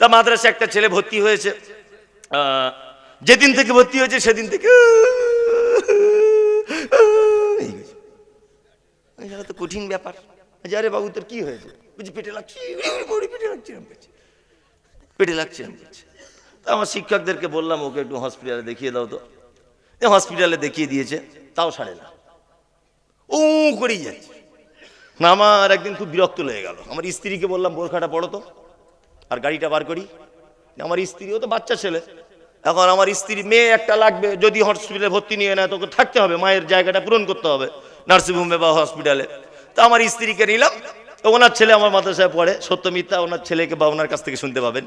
তা মাদ্রাসে একটা ছেলে ভর্তি হয়েছে। যেদিন থেকে ভর্তি হয়েছে সেদিন থেকে তো কঠিন ব্যাপার। আচ্ছা, আরে বাবু তোর কি হয়েছে? বুঝি পেটে লাগছে পেটে লাগছে পেটে লাগছে তা আমার শিক্ষকদেরকে বললাম ওকে একটু হসপিটালে দেখিয়ে দাও তো। হসপিটালে দেখিয়ে দিয়েছে তাও সারে না। ও করেই যাচ্ছে। না আমার একদিন খুব বিরক্ত লেগে গেল। আমার স্ত্রীকে বললাম বোরখাটা পড়ো তো। আর গাড়িটা বার করি। আমার স্ত্রীও তো বাচ্চা ছেলে। এখন আমার স্ত্রী মেয়ে একটা লাগবে, যদি হসপিটালে ভর্তি নিয়ে নেয়, তোকে থাকতে হবে, মায়ের জায়গাটা পূরণ করতে হবে, নার্সিংহোমে বা হসপিটালে তা আমার স্ত্রীকে নিলাম ওনার ছেলে আমার মাদ্রাসায় পড়ে, সত্য মিথ্যা, ওনার ছেলেকে বা ওনার কাছ থেকে শুনতে পাবেন।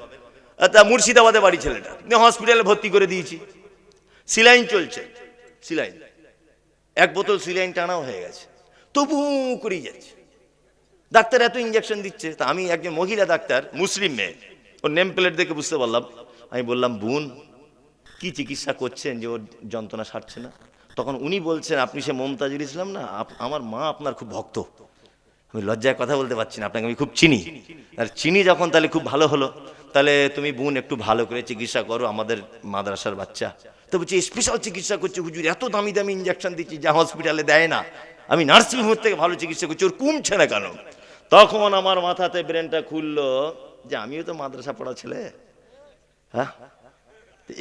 তা মুর্শিদাবাদে বাড়ি ছেলেটা হসপিটালে ভর্তি করে দিয়েছি। সিলাইন চলছে, সিলাইন। এক বোতল সিলাইন টানাও হয়ে গেছে, তবু করেই যাচ্ছে। ডাক্তার এত ইঞ্জেকশন দিচ্ছে। তা আমি একজন মহিলা ডাক্তার, মুসলিম মেয়ে। ওর নেম প্লেট দেখে বুঝতে পারলাম। আমি বললাম, বোন, কি চিকিৎসা করছেন যে ওর যন্ত্রণা সারছে না? তখন উনি বলছেন, আপনি সে মমতাজুল ইসলাম না? আমার মা আপনার খুব ভক্ত। আমি লজ্জায় কথা বলতে পারছি না, আপনাকে আমি খুব চিনি। আর চিনি যখন তাহলে খুব ভালো হলো। তাহলে তুমি বোন একটু ভালো করে চিকিৎসা করো, আমাদের মাদ্রাসার বাচ্চা। তো বলছি স্পেশাল চিকিৎসা করছে, হুজুর, এত দামি দামি ইঞ্জেকশন দিচ্ছি, যা হসপিটালে দেয় না। আমি নার্সিং হোম থেকে ভালো চিকিৎসা করছি, ওর কমছে না কেন? তখন আমার মাথাতে ব্রেনটা খুললো যে আমিও তো মাদ্রাসা পড়া ছেলে। হ্যাঁ?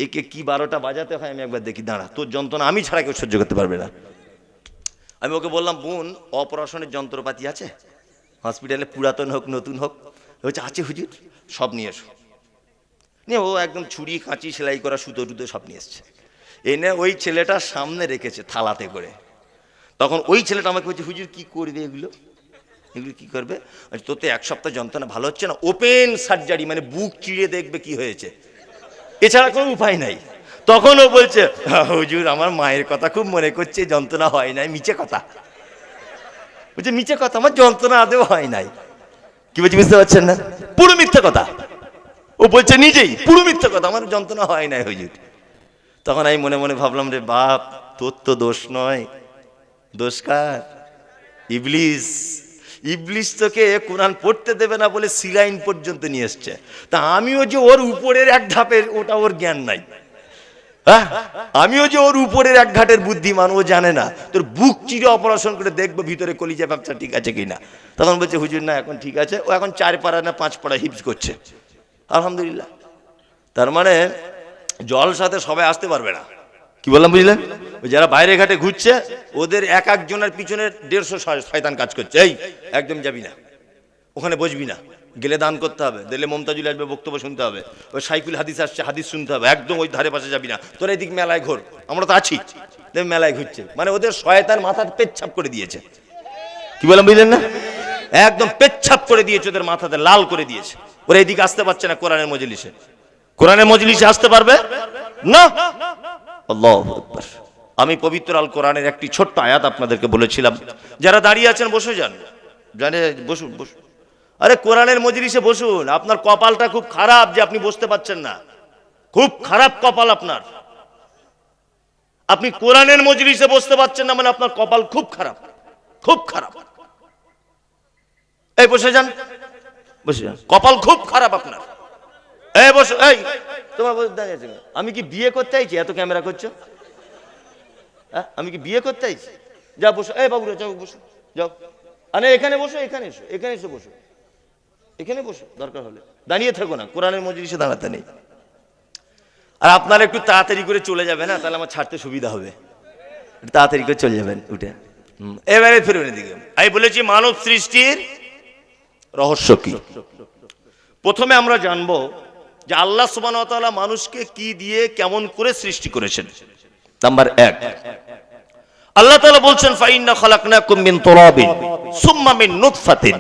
একে কি বারোটা বাজাতে হয় আমি একবার দেখি, দাঁড়া, তোর যন্ত্রণা আমি ছাড়া কেউ সহ্য করতে পারবে না। আমি ওকে বললাম, বোন, অপারেশনের যন্ত্রপাতি আছে? হসপিটালে পুরাতন হোক, নতুন হোক। বলছে, আছে হুজুর, সব নিয়ে এসো। নিয়ে ও একদম ছুরি কাঁচি সেলাই করা, সুতো, টুতো সব নিয়ে এসছে। এনে ওই ছেলেটা সামনে রেখেছে থালাতে করে। তখন ওই ছেলেটা আমাকে বলছে, হুজুর, কি করবে এগুলো? এগুলো কি করবে? তোতে এক সপ্তাহ যন্ত্রণা ভালো হচ্ছে না? ওপেন সার্জারি মানে বুক চিড়ে দেখবে কি হয়েছে। এছাড়া কোনো উপায় নাই। তখন ও বলছে "হ্যাঁ, হুজুর আমার মায়ের কথা খুব মনে করছে যন্ত্রণা হয় নাই মিছে কথা। বলছে মিছে কথা? আমার যন্ত্রণা আদেও হয় নাই। কি বলছি বুঝতে পারছেন না? পুরো মিথ্যা কথা। ও বলছে নিজেই পুরো মিথ্যা কথা আমার যন্ত্রণা হয় নাই হুজুর। তখন আমি মনে মনে ভাবলাম রে বাপ তোর তো দোষ নয়। দোষ কার? ইবলিস। ইবলিস তোকে কোরআন পড়তে দেবে না বলে সিলাইন পর্যন্ত নিয়ে এসছে। তা আমিও যে ওর উপরের এক ধাপের, ওটা ওর জ্ঞান নাই। হ্যাঁ? আমিও যে ওর উপরের এক ঘাটের বুদ্ধিমান, ও জানে না। তোর বুক চিরে অপারেশন করে দেখব ভিতরে কলিজা ব্যবসা ঠিক আছে কিনা। তখন বলছে, হুজুর, না, এখন ঠিক আছে। ও এখন চার পাড়া না পাঁচ পাড়া হিপস করছে। আলহামদুলিল্লাহ। তার মানে জল সাথে সবাই আসতে পারবে না। কি বললাম বুঝলেন যারা বাইরে ঘাটে ঘুরছে, ওদের এক একজনের পিছনে দেড়শো শয়তান কাজ করছে। এই, একদম যাবি না। ওখানে বসবি না। গেলে দান করতে হবে, দিলে মমতাজুল আসবে, বক্তব্য শুনতে হবে। ওই সাইকুল হাদিস আসছে, হাদিস শুনতে হবে। একদম ওই ধারে পাশে যাবি না। তোর এদিক মেলায় ঘোর। আমরা তো আছি। মেলায় ঘুরছে। মানে ওদের শয়তান মাথার পেচ্ছাপ করে দিয়েছে। কি বললাম বুঝলেন না? একদম পেচ্ছাপ করে দিয়েছে ওদের মাথাতে, লাল করে দিয়েছে। ওরা এদিকে আসতে পারছে না কোরআনের মজলিসে। কোরআনের মজলিসে আসতে পারবে? না। আল্লাহু। আমি পবিত্র আল কোরআনের একটি ছোট্ট আয়াত আপনাদেরকে বলেছিলাম। যারা দাঁড়িয়ে আছেন, বসে যান। জানে, বসুন বসুন। আরে, কোরআনের মজলিসে বসুন। আপনার কপালটা খুব খারাপ যে আপনি বসতে পারছেন না। খুব খারাপ কপাল আপনার। আপনি কোরআনের মজলিসে বসতে পারছেন না মানে আপনার কপাল খুব খারাপ। খুব খারাপ। এই, বসে যান। বসে যান। কপাল খুব খারাপ আপনার। এই, বসে, এই। তোমার দাঁড়িয়ে আমি কি বিয়ে করতে চাইছি এত ক্যামেরা করছ? হ্যাঁ? আমি কি বিয়ে করতে চাইছি যা বসো। এই বাবুরা, যাও, বসো। যাও। আরে এখানে বসো, এখানে এসো এখানে এসো বসো। এখানে বসো, দরকার হলে। দাঁড়িয়ে থাকো না, কোরআনের মজলিসে দাঁড়াতে নেই। আর আপনারা একটু তাড়াতাড়ি করে চলে যাবে না তাহলে আমার ছাড়তে সুবিধা হবে। তাড়াতাড়ি করে চলে যাবেন, উঠে। এবারে ফিরবেন এদিকে। আমি বলেছি, মানব সৃষ্টির রহস্য কি? প্রথমে আমরা জানব যে আল্লাহ সুবান মানুষকে কি দিয়ে কেমন করে সৃষ্টি করেছেন। নাম্বার এক। আল্লাহ তালা বলছেন, ফাইন্না খালাক না তুরাবিন, সুম্মা মিন নুতফাতিন।